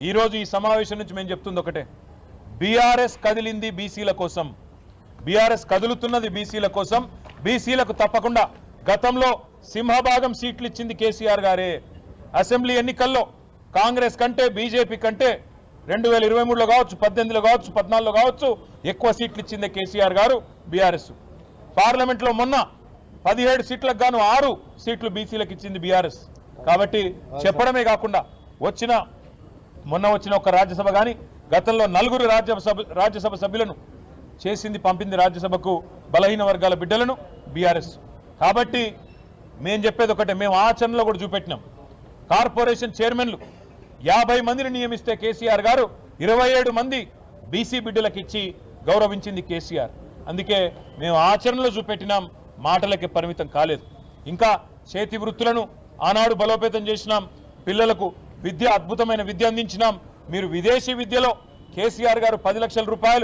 ఈరోజు ఈ సమావేశం నుంచి మేము చెప్తుంది ఒకటే. బీఆర్ఎస్ కదిలింది బీసీల కోసం. బీఆర్ఎస్ కదులుతున్నది బీసీల కోసం. బీసీలకు తప్పకుండా గతంలో సింహభాగం సీట్లు ఇచ్చింది కేసీఆర్ గారే. అసెంబ్లీ ఎన్నికల్లో కాంగ్రెస్ కంటే బీజేపీ కంటే రెండు వేల ఇరవై మూడులో కావచ్చు పద్దెనిమిదిలో కావచ్చు పద్నాలుగులో కావచ్చు ఎక్కువ సీట్లు ఇచ్చింది కేసీఆర్ గారు బీఆర్ఎస్. పార్లమెంట్లో మొన్న పదిహేడు సీట్లకు గాను ఆరు సీట్లు బీసీలకు ఇచ్చింది బీఆర్ఎస్. కాబట్టి చెప్పడమే కాకుండా వచ్చిన మొన్న వచ్చిన ఒక రాజ్యసభ కానీ గతంలో నలుగురు రాజ్యసభ రాజ్యసభ సభ్యులను చేసింది పంపింది రాజ్యసభకు బలహీన వర్గాల బిడ్డలను బీఆర్ఎస్. కాబట్టి మేము చెప్పేది ఒకటే మేము ఆచరణలో కూడా చూపెట్టినాం. కార్పొరేషన్ చైర్మన్లు యాభై మందిని నియమిస్తే కేసీఆర్ గారు ఇరవై ఏడు మంది బీసీ బిడ్డలకు ఇచ్చి గౌరవించింది కేసీఆర్. అందుకే మేము ఆచరణలో చూపెట్టినాం మాటలకి పరిమితం కాలేదు. ఇంకా చేతి వృత్తులను ఆనాడు బలోపేతం చేసినాం పిల్లలకు విద్య అద్భుతమైన విద్య అందించినాం. మీరు విదేశీ విద్యలో కేసీఆర్ గారు పది లక్షల రూపాయలు